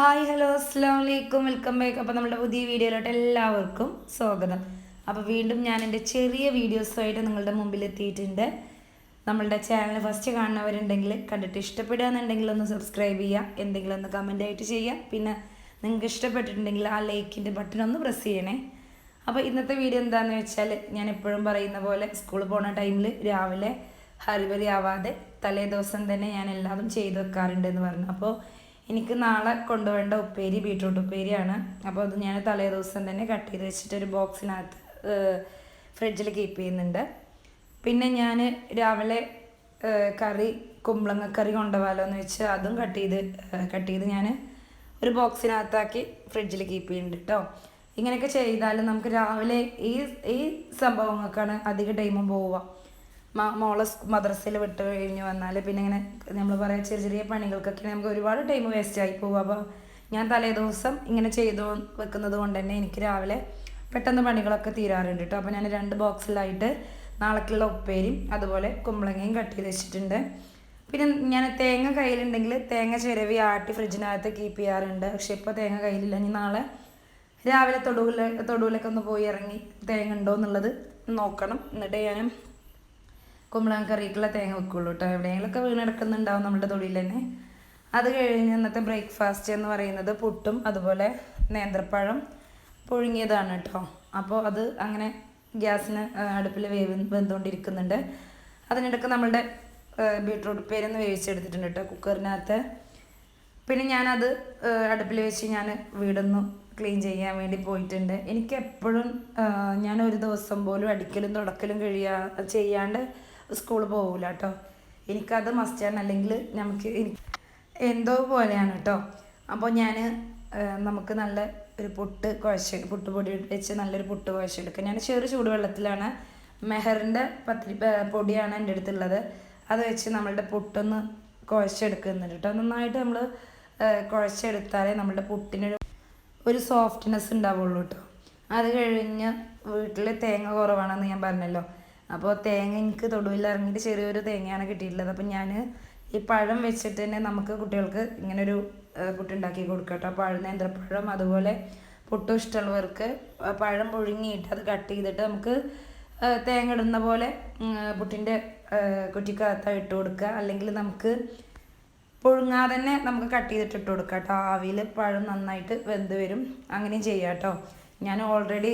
Hi hello അസ്സാം വലൈക്കും welcome back. അപ്പോൾ നമ്മുടെ പുതിയ വീഡിയോയിലോട്ട് എല്ലാവർക്കും സ്വാഗതം. അപ്പോൾ വീണ്ടും ഞാൻ എന്റെ ചെറിയ വീഡിയോസുമായിട്ട് നിങ്ങളുടെ മുമ്പിൽ എത്തിയിട്ടുണ്ട് നമ്മളുടെ ചാനൽ ഫസ്റ്റ് കാണുന്നവരുണ്ടെങ്കിൽ കണ്ടിട്ട് ഇഷ്ടപ്പെടുകയെന്നുണ്ടെങ്കിൽ ഒന്ന് സബ്സ്ക്രൈബ് ചെയ്യുക. എന്തെങ്കിലും ഒന്ന് കമന്റ് ആയിട്ട് ചെയ്യുക. പിന്നെ നിങ്ങൾക്ക് ഇഷ്ടപ്പെട്ടിട്ടുണ്ടെങ്കിൽ ആ ലൈക്കിന്റെ ബട്ടൺ ഒന്ന് പ്രസ് ചെയ്യണേ. അപ്പോൾ ഇന്നത്തെ വീഡിയോ എന്താണെന്ന് വെച്ചാൽ ഞാൻ എപ്പോഴും പറയുന്ന പോലെ സ്കൂളിൽ പോണ ടൈമിൽ രാവിലെ ഹരിബരി ആവാതെ തലേ ദിവസം തന്നെ ഞാൻ എല്ലാതും ചെയ്തു വെക്കാറുണ്ട് എന്ന് പറഞ്ഞു. അപ്പോൾ എനിക്ക് നാളെ കൊണ്ടുപോകേണ്ട ഉപ്പേരി ബീട്രൂട്ട് ഉപ്പേരിയാണ്. അപ്പോൾ അത് ഞാൻ തലേ ദിവസം തന്നെ കട്ട് ചെയ്ത് വെച്ചിട്ട് ഒരു ബോക്സിനകത്ത് ഫ്രിഡ്ജിൽ കീപ്പ് ചെയ്യുന്നുണ്ട്. പിന്നെ ഞാൻ രാവിലെ കറി കുമ്പളങ്ങ കറി കൊണ്ടുപോകാലോ എന്ന് വെച്ച് അതും കട്ട് ചെയ്ത് കട്ട് ചെയ്ത് ഞാൻ ഒരു ബോക്സിനകത്താക്കി ഫ്രിഡ്ജിൽ കീപ്പ് ചെയ്യുന്നുണ്ട് കേട്ടോ ഇങ്ങനെയൊക്കെ ചെയ്താൽ നമുക്ക് രാവിലെ ഈ ഈ സംഭവങ്ങൾക്കാണ് അധിക ടൈമും പോവുക. മോളെ മദ്രസയിൽ വിട്ട് കഴിഞ്ഞ് വന്നാൽ പിന്നെ ഇങ്ങനെ നമ്മൾ പറയാം ചെറിയ ചെറിയ പണികൾക്കൊക്കെ നമുക്ക് ഒരുപാട് ടൈം വേസ്റ്റ് ആയി പോകും. അപ്പോൾ ഞാൻ തലേ ദിവസം ഇങ്ങനെ ചെയ്തു വെക്കുന്നത് കൊണ്ട് തന്നെ എനിക്ക് രാവിലെ പെട്ടെന്ന് പണികളൊക്കെ തീരാറുണ്ട് കേട്ടോ അപ്പോൾ ഞാൻ രണ്ട് ബോക്സിലായിട്ട് നാളേക്കുള്ള ഉപ്പേരിയും അതുപോലെ കുമ്പളങ്ങയും കട്ട് ചെയ്ത് വെച്ചിട്ടുണ്ട്. പിന്നെ ഞാൻ തേങ്ങ കയ്യിലുണ്ടെങ്കിൽ തേങ്ങ ചിരവി ആട്ടി ഫ്രിഡ്ജിനകത്ത് കീപ്പ് ചെയ്യാറുണ്ട്. പക്ഷെ ഇപ്പോൾ തേങ്ങ കയ്യിലില്ല. ഇനി നാളെ രാവിലെ തൊടുവിൽ തൊടുവിലൊക്കെ ഒന്ന് പോയി ഇറങ്ങി തേങ്ങ ഉണ്ടോ എന്നുള്ളത് നോക്കണം. എന്നിട്ട് ഞാൻ കുമ്പളങ്ങ കറിക്കുള്ള തേങ്ങ വെക്കുള്ളൂ കേട്ടോ എവിടെയെങ്കിലുമൊക്കെ വീണെടുക്കുന്നുണ്ടാവും നമ്മുടെ തൊടിയിൽ തന്നെ. അത് കഴിഞ്ഞ് ഇന്നത്തെ ബ്രേക്ക്ഫാസ്റ്റ് എന്ന് പറയുന്നത് പുട്ടും അതുപോലെ നേന്ത്രപ്പഴം പുഴുങ്ങിയതാണ് കേട്ടോ അപ്പോൾ അത് അങ്ങനെ ഗ്യാസിന് അടുപ്പിൽ വേവ് വെന്തുകൊണ്ടിരിക്കുന്നുണ്ട്. അതിനിടയ്ക്ക് നമ്മളുടെ ബീട്രൂട്ട് പേരൊന്ന് വേവിച്ചെടുത്തിട്ടുണ്ട് കേട്ടോ കുക്കറിനകത്ത്. പിന്നെ ഞാനത് അടുപ്പിൽ വെച്ച് ഞാൻ വീടൊന്ന് ക്ലീൻ ചെയ്യാൻ വേണ്ടി പോയിട്ടുണ്ട്. എനിക്ക് എപ്പോഴും ഞാൻ ഒരു ദിവസം പോലും അടിക്കലും തുടക്കലും കഴിയാ ചെയ്യാണ്ട് സ്കൂളിൽ പോകില്ല കേട്ടോ എനിക്കത് മസ്റ്റാണ് അല്ലെങ്കിൽ നമുക്ക് എന്തോ പോലെയാണ് കേട്ടോ അപ്പോൾ ഞാൻ നമുക്ക് നല്ല ഒരു പുട്ട് കുഴച്ച് പുട്ടുപൊടി വെച്ച് നല്ലൊരു പുട്ട് കുഴച്ചെടുക്കുക ഞാൻ ചെറു ചൂടുവെള്ളത്തിലാണ് മെഹറിന്റെ പത്തിരി പൊടിയാണ് എന്റെ അടുത്തുള്ളത്. അത് വെച്ച് നമ്മളുടെ പുട്ടൊന്ന് കുഴച്ചെടുക്കുന്നുണ്ട് കേട്ടോ നന്നായിട്ട് നമ്മൾ കുഴച്ചെടുത്താലേ നമ്മളുടെ പുട്ടിനൊരു ഒരു സോഫ്റ്റ്നെസ് ഉണ്ടാവുള്ളൂ കേട്ടോ അത് കഴിഞ്ഞ് വീട്ടിൽ തേങ്ങ കുറവാണെന്ന് ഞാൻ പറഞ്ഞല്ലോ. അപ്പോൾ തേങ്ങ എനിക്ക് തൊടുവിൽ ഇറങ്ങിയിട്ട് ചെറിയൊരു തേങ്ങയാണ് കിട്ടിയിട്ടുള്ളത്. അപ്പം ഞാൻ ഈ പഴം വെച്ചിട്ട് തന്നെ നമുക്ക് കുട്ടികൾക്ക് ഇങ്ങനൊരു പുട്ടുണ്ടാക്കി കൊടുക്കാം കേട്ടോ പഴം നേന്ത്രപ്പഴം അതുപോലെ പുട്ടും ഇഷ്ടമുള്ളവർക്ക് പഴം പുഴുങ്ങിയിട്ട് അത് കട്ട് ചെയ്തിട്ട് നമുക്ക് തേങ്ങ ഇടുന്ന പോലെ പുട്ടിന്റെ കുറ്റിക്കകത്ത് ഇട്ട് കൊടുക്കുക. അല്ലെങ്കിൽ നമുക്ക് പുഴുങ്ങാതെ തന്നെ നമുക്ക് കട്ട് ചെയ്തിട്ട് ഇട്ട് കൊടുക്കാം കേട്ടോ. ആവിയിൽ പഴം നന്നായിട്ട് വെന്ത് വരും. അങ്ങനെയും ചെയ്യാം കേട്ടോ. ഞാൻ ഓൾറെഡി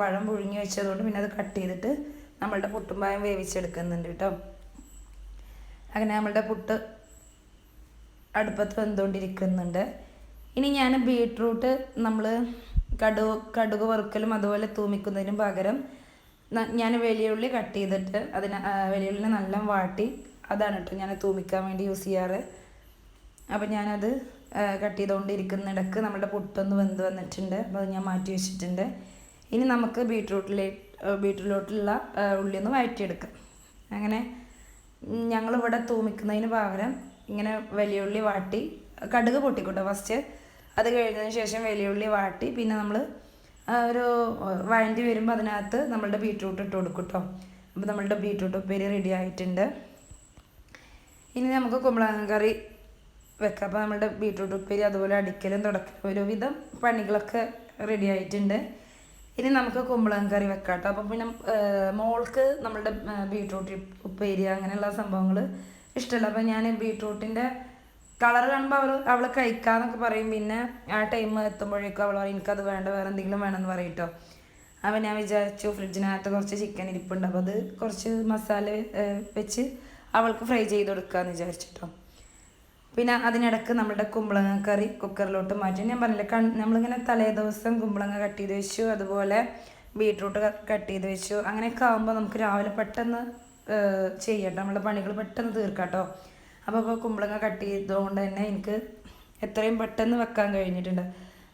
പഴം പുഴുങ്ങി വെച്ചതുകൊണ്ട് പിന്നെ അത് കട്ട് ചെയ്തിട്ട് നമ്മളുടെ പുട്ടും പായം വേവിച്ചെടുക്കുന്നുണ്ട് കേട്ടോ. അങ്ങനെ നമ്മളുടെ പുട്ട് അടുപ്പത്ത് വെന്തുകൊണ്ടിരിക്കുന്നുണ്ട്. ഇനി ഞാൻ ബീട്രൂട്ട് നമ്മൾ കടു കടുക് വറുക്കലും അതുപോലെ തൂമിക്കുന്നതിനും പകരം ഞാൻ വെളിയുള്ളി കട്ട് ചെയ്തിട്ട് അതിന് വെളിയുള്ളിനെ നല്ല വാട്ടി അതാണ് കേട്ടോ ഞാൻ തൂമിക്കാൻ വേണ്ടി യൂസ് ചെയ്യാറ്. അപ്പം ഞാനത് കട്ട് ചെയ്തുകൊണ്ടിരിക്കുന്നിടക്ക് നമ്മുടെ പുട്ടൊന്ന് വെന്ത് വന്നിട്ടുണ്ട്. അപ്പോൾ അത് ഞാൻ മാറ്റി വെച്ചിട്ടുണ്ട്. ഇനി നമുക്ക് ബീട്രൂട്ടിലെ ബീട്രൂട്ടിലുള്ള ഉള്ളി ഒന്ന് വഴറ്റിയെടുക്കുക അങ്ങനെ ഞങ്ങളിവിടെ തൂമിക്കുന്നതിന് പകരം ഇങ്ങനെ വലിയ ഉള്ളി വാട്ടി കടുക് പൊട്ടിക്കൂട്ടോ ഫസ്റ്റ് അത് കഴിഞ്ഞതിന് ശേഷം വലിയ ഉള്ളി വാട്ടി പിന്നെ നമ്മൾ ഒരു വഴണ്ടി വരുമ്പോൾ അതിനകത്ത് നമ്മളുടെ ബീട്രൂട്ട് ഇട്ട് കൊടുക്കും കേട്ടോ അപ്പോൾ നമ്മളുടെ ബീട്രൂട്ട് ഉപ്പേരി റെഡി ആയിട്ടുണ്ട്. ഇനി നമുക്ക് കുമ്പളങ്ങ കറി വെക്കാം. അപ്പോൾ നമ്മളുടെ ബീട്രൂട്ട് ഉപ്പേരി അതുപോലെ അടിക്കലും തുടക്കലും ഒരുവിധം പണികളൊക്കെ റെഡി ആയിട്ടുണ്ട്. ഇനി നമുക്ക് കുമ്പളങ്ങ കറി വെക്കാം കേട്ടോ അപ്പം പിന്നെ മോൾക്ക് നമ്മളുടെ ബീട്രൂട്ട് ഉപ്പേരി അങ്ങനെയുള്ള സംഭവങ്ങൾ ഇഷ്ടമല്ല അപ്പം ഞാൻ ബീട്രൂട്ടിന്റെ കളർ കാണുമ്പോൾ അവൾ അവൾ കഴിക്കാന്നൊക്കെ പറയും. പിന്നെ ആ ടൈം എത്തുമ്പോഴേക്കും അവൾ പറയും എനിക്കത് വേണ്ട വേറെ എന്തെങ്കിലും വേണമെന്ന് പറയും അപ്പം ഞാൻ വിചാരിച്ചു ഫ്രിഡ്ജിനകത്ത് കുറച്ച് ചിക്കൻ ഇരിപ്പുണ്ട്. അപ്പോൾ അത് കുറച്ച് മസാല വെച്ച് അവൾക്ക് ഫ്രൈ ചെയ്ത് കൊടുക്കാമെന്ന് വിചാരിച്ചിട്ടോ പിന്നെ അതിനിടക്ക് നമ്മുടെ കുമ്പളങ്ങ കറി കുക്കറിലോട്ട് മാറ്റി. ഞാൻ പറഞ്ഞില്ലേ കൺ നമ്മളിങ്ങനെ തലേ ദിവസം കുമ്പളങ്ങ കട്ട് ചെയ്ത് വെച്ചു അതുപോലെ ബീട്രൂട്ട് കട്ട് ചെയ്ത് വെച്ചു. അങ്ങനെയൊക്കെ ആകുമ്പോൾ നമുക്ക് രാവിലെ പെട്ടെന്ന് ചെയ്യട്ടോ. നമ്മളെ പണികൾ പെട്ടെന്ന് തീർക്കാട്ടോ. കേട്ടോ അപ്പോൾ ഇപ്പോൾ കുമ്പളങ്ങ കട്ട് ചെയ്തതുകൊണ്ട് തന്നെ എനിക്ക് എത്രയും പെട്ടെന്ന് വെക്കാൻ കഴിഞ്ഞിട്ടുണ്ട്.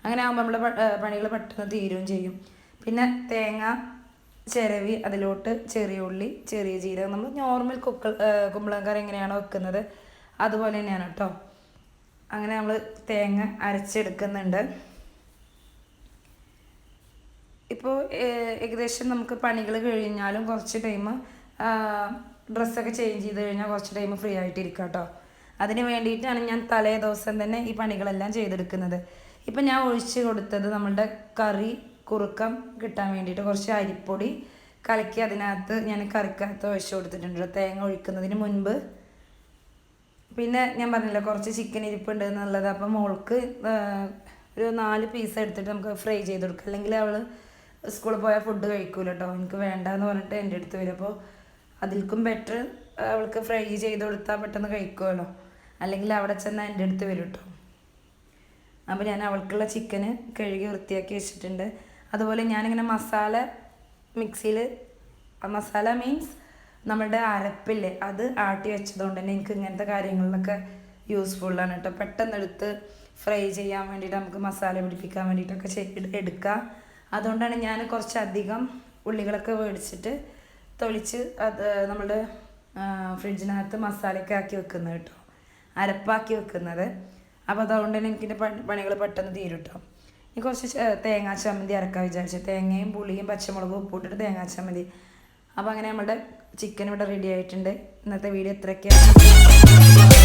അങ്ങനെ ആകുമ്പോൾ നമ്മളെ പണികൾ പെട്ടെന്ന് തീരുകയും ചെയ്യും. പിന്നെ തേങ്ങ ചിരവി അതിലോട്ട് ചെറിയ ഉള്ളി ചെറിയ ജീരകം. നമ്മൾ നോർമൽ കുക്ക കുമ്പളങ്ങ കറി എങ്ങനെയാണോ വെക്കുന്നത്. അതുപോലെ തന്നെയാണ് കേട്ടോ അങ്ങനെ നമ്മൾ തേങ്ങ അരച്ചെടുക്കുന്നുണ്ട്. ഇപ്പോൾ ഏകദേശം നമുക്ക് പണികൾ കഴിഞ്ഞാലും കുറച്ച് ടൈം ഡ്രസ്സൊക്കെ ചേഞ്ച് ചെയ്ത് കഴിഞ്ഞാൽ കുറച്ച് ടൈം ഫ്രീ ആയിട്ടിരിക്കാം കേട്ടോ അതിന് വേണ്ടിയിട്ടാണ് ഞാൻ തലേ ദിവസം തന്നെ ഈ പണികളെല്ലാം ചെയ്തെടുക്കുന്നത്. ഇപ്പം ഞാൻ ഒഴിച്ച് കൊടുത്തത് നമ്മളുടെ കറി കുറുക്കം കിട്ടാൻ വേണ്ടിയിട്ട് കുറച്ച് അരിപ്പൊടി കലക്കി അതിനകത്ത് ഞാൻ കറിക്കകത്ത് ഒഴിച്ച് കൊടുത്തിട്ടുണ്ട് തേങ്ങ ഒഴിക്കുന്നതിന് മുൻപ് പിന്നെ ഞാൻ പറഞ്ഞില്ല കുറച്ച് ചിക്കൻ ഇരിപ്പുണ്ട് എന്നുള്ളത്. അപ്പം മോൾക്ക് ഒരു നാല് പീസ് എടുത്തിട്ട് നമുക്ക് ഫ്രൈ ചെയ്ത് കൊടുക്കാം. അല്ലെങ്കിൽ അവൾ സ്കൂളിൽ പോയാൽ ഫുഡ് കഴിക്കൂല കേട്ടോ എനിക്ക് വേണ്ട എന്ന് പറഞ്ഞിട്ട് എന്റെ അടുത്ത് വരും. അപ്പോൾ അതിൽക്കും ബെറ്റർ അവൾക്ക് ഫ്രൈ ചെയ്ത് കൊടുത്താൽ പെട്ടെന്ന് കഴിക്കുമല്ലോ അല്ലെങ്കിൽ അവിടെ ചെന്നാൽ എന്റെ അടുത്ത് വരും കേട്ടോ അപ്പോൾ ഞാൻ അവൾക്കുള്ള ചിക്കന് കഴുകി വൃത്തിയാക്കി വെച്ചിട്ടുണ്ട്. അതുപോലെ ഞാനിങ്ങനെ മസാല മിക്സിയിൽ മസാല മീൻസ് നമ്മുടെ അരപ്പില്ലേ അത് ആട്ടി വെച്ചതുകൊണ്ട് തന്നെ എനിക്ക് ഇങ്ങനത്തെ കാര്യങ്ങളിലൊക്കെ യൂസ്ഫുള്ളാണ് കേട്ടോ. പെട്ടെന്ന് എടുത്ത് ഫ്രൈ ചെയ്യാൻ വേണ്ടിയിട്ട് നമുക്ക് മസാല പിടിപ്പിക്കാൻ വേണ്ടിയിട്ടൊക്കെ എടുക്കാം. അതുകൊണ്ടാണ് ഞാൻ കുറച്ചധികം ഉള്ളികളൊക്കെ മേടിച്ചിട്ട് തൊളിച്ച് അത് നമ്മുടെ ഫ്രിഡ്ജിനകത്ത് മസാലയൊക്കെ ആക്കി വെക്കുന്നത് കേട്ടോ. അരപ്പാക്കി വെക്കുന്നത്. അപ്പോൾ അതുകൊണ്ട് തന്നെ എനിക്കിന്റെ പണികൾ പെട്ടെന്ന് തീരും കേട്ടോ. ഇനി കുറച്ച് തേങ്ങാ ചമ്മന്തി അരക്കാൻ വിചാരിച്ചു. തേങ്ങയും പുളിയും പച്ചമുളകും ഉപ്പിട്ടിട്ട് തേങ്ങാ ചമ്മന്തി. അപ്പോൾ അങ്ങനെ നമ്മുടെ ചിക്കൻ ഇവിടെ റെഡി ആയിട്ടുണ്ട്. ഇന്നത്തെ വീഡിയോ ഇത്രയൊക്കെയാണ്.